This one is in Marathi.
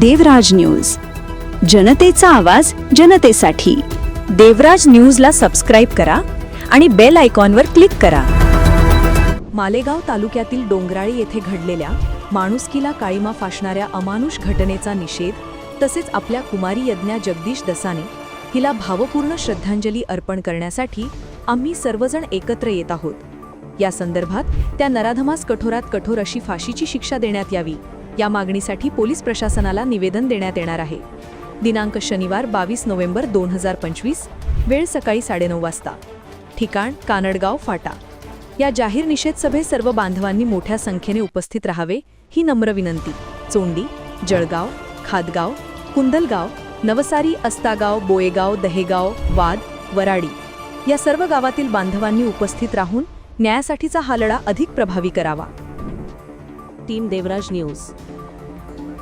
देवराज न्यूज. जनतेचा आवाज जनतेसाठी. देवराज न्यूजला सबस्क्राईब करा आणि बेल आयकॉनवर क्लिक करा. मालेगाव तालुक्यातील डोंगराळी येथे घडलेल्या माणुसकीला काळीमा फासणाऱ्या अमानुष घटनेचा निषेध तसेच आपल्या कुमारी यज्ञा जगदीश दसाने हिला भावपूर्ण श्रद्धांजली अर्पण करण्यासाठी आम्ही सर्वजण एकत्र येत आहोत. या संदर्भात त्या नराधमास कठोरात कठोर अशी फाशीची शिक्षा देण्यात यावी. या मागणीसाठी पोलीस प्रशासनाला निवेदन देण्यात येणार आहे. दिनांक शनिवार बावीस नोव्हेंबर दोन हजार पंचवीस वेळ सकाळी साडेनऊ वाजता. ठिकाण कानडगाव फाटा. या जाहीर निषेध सभेत सर्व बांधवांनी मोठ्या संख्येने उपस्थित राहावे ही नम्र विनंती. चोंडी जळगाव खादगाव कुंदलगाव नवसारी अस्तागाव बोयेगाव दहेगाव वाद वराडी या सर्व गावातील बांधवांनी उपस्थित राहून न्यायासाठीचा हा लढा अधिक प्रभावी करावा. Team Devraj news.